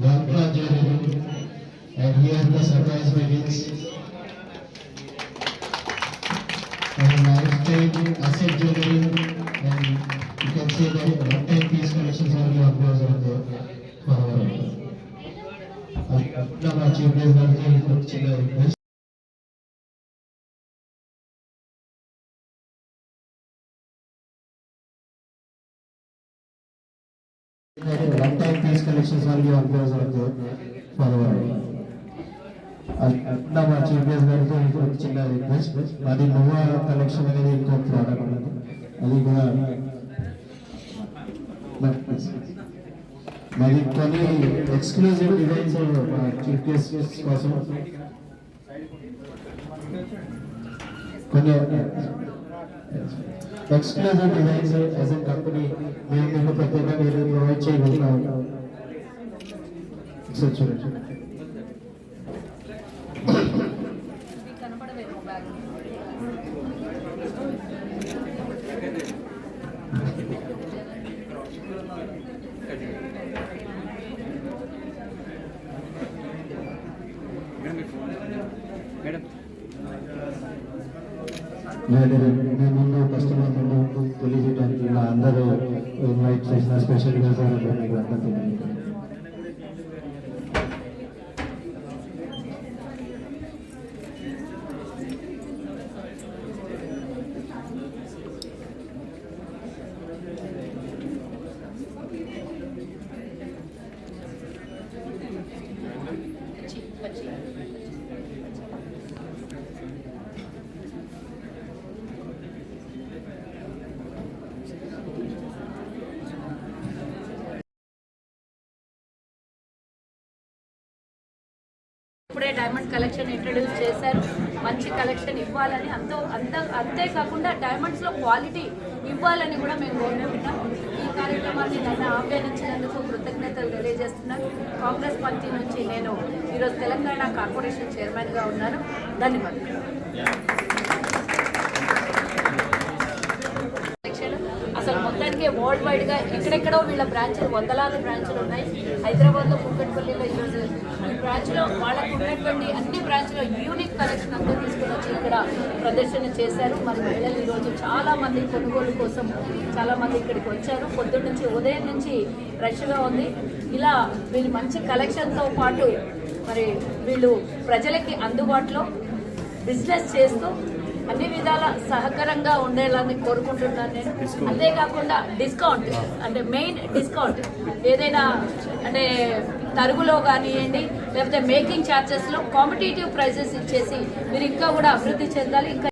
Bhagwa Jari. And the surprise begins. And lifetime asset and you can say that lifetime peace connections are the applause of the power. Now, my chief is not here, but request one time piece collections are the upwards of మా chief guest గారితో ఇంకొక చిన్న request అది నువ్వు collection అనేది ఇంకో product ఉంది అది కూడా మరి కొన్ని ఎక్స్క్లూజివ్ డిజైన్స్ చీఫ్ గెస్ట్ కోసం. కొన్ని exclusive designs as a company మేము మీకు ప్రత్యేకంగా ఏదో ప్రొవైడ్ చేయగలుగుతాం సార్ చూడండి కనపడవేమో బ్యాగ్ మేడం నేను మీ ముందు కస్టమర్ ముందు తెలియజేయడానికి అందరూ ఇన్వైట్ చేసిన స్పెషల్గా సార్ మీకు అంతా ఇప్పుడే డైమండ్ కలెక్షన్ ఇంట్రడ్యూస్ చేశారు. మంచి కలెక్షన్ ఇవ్వాలని అంత అంత అంతేకాకుండా డైమండ్స్లో క్వాలిటీ ఇవ్వాలని కూడా మేము కోరుకుంటున్నాం. ఈ కార్యక్రమాన్ని నన్ను ఆహ్వానించినందుకు కృతజ్ఞతలు తెలియజేస్తున్నాను కాంగ్రెస్ పార్టీ నుంచి నేను ఈరోజు తెలంగాణ కార్పొరేషన్ చైర్మన్గా ఉన్నాను. ధన్యవాదాలు. అసలు మొత్తానికి వరల్డ్ వైడ్గా ఎక్కడెక్కడో వీళ్ళ బ్రాంచ్లు వందలాది బ్రాంచ్లు ఉన్నాయి. హైదరాబాద్లో కుక్కట్పల్లిలో ఈరోజు ఈ బ్రాంచ్లో వాళ్ళకు ఉన్నటువంటి అన్ని బ్రాంచ్లో యూనిక్ కలెక్షన్ అంతా తీసుకుని వచ్చి ఇక్కడ ప్రదర్శన చేశారు. మరి మహిళలు ఈరోజు చాలా మంది కొనుగోలు కోసం చాలా మంది ఇక్కడికి వచ్చారు. పొద్దున్న నుంచి ఉదయం నుంచి రష్గా ఉంది. ఇలా వీళ్ళు మంచి కలెక్షన్తో పాటు మరి వీళ్ళు ప్రజలకి అందుబాటులో బిజినెస్ చేస్తూ అన్ని విధాల సహకరంగా ఉండేలాని కోరుకుంటున్నాను నేను. అంతేకాకుండా డిస్కౌంట్ అంటే మెయిన్ డిస్కౌంట్ ఏదైనా అంటే తరుగులో కానివ్వండి లేకపోతే మేకింగ్ ఛార్జెస్లో కాంపిటేటివ్ ప్రైజెస్ ఇచ్చేసి మీరు ఇంకా కూడా అభివృద్ధి చెందాలి ఇంకా